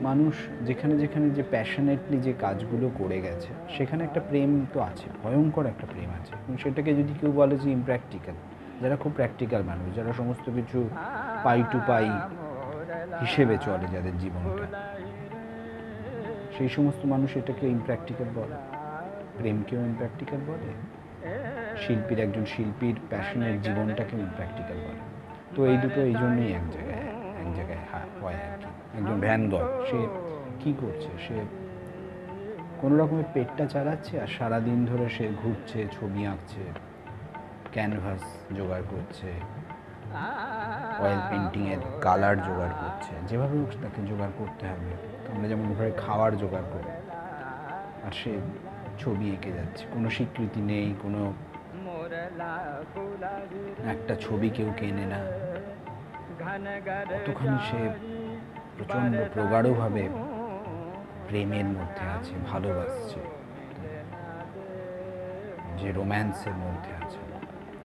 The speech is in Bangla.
মানুষ যেখানে যেখানে যে প্যাশনেটলি যে কাজগুলো করে গেছে, সেখানে একটা প্রেম তো আছে, ভয়ঙ্কর একটা প্রেম আছে। এবং সেটাকে যদি কেউ বলে যে ইমপ্র্যাকটিক্যাল যারা খুব প্র্যাকটিক্যাল মানুষ, যারা সমস্ত কিছু পাই টু পাই হিসেবে চলে যাদের জীবনটা, সেই সমস্ত মানুষ এটাকে ইমপ্র্যাকটিক্যাল বলে। প্রেমকেও ইমপ্র্যাকটিক্যাল বলে। শিল্পীর একজন শিল্পীর প্যাশনের জীবনটাকে ইমপ্র্যাকটিক্যাল বলে। তো এই দুটো এই জন্যই এক জায়গায়। হয় আর কি একজন ভ্যান গড সে কি করছে? সে কোনো রকমের পেটটা চালাচ্ছে আর সারাদিন ধরে সে ঘুরছে ছবি আঁকছে ক্যানভাস জোগাড় করছে অয়েল পেন্টিংয়ের কালার জোগাড় করছে। যেভাবে হোক তাকে জোগাড় করতে হবে। আমরা যেমন ঘরে খাওয়ার জোগাড় করি আর সে ছবি এঁকে যাচ্ছে। কোনো স্বীকৃতি নেই কোনো একটা ছবি কেউ কেনে না। কতখানি সে প্রচণ্ড প্রগাঢ়ভাবে প্রেমের মধ্যে আছে ভালোবাসছে যে রোম্যান্সের মধ্যে আছে।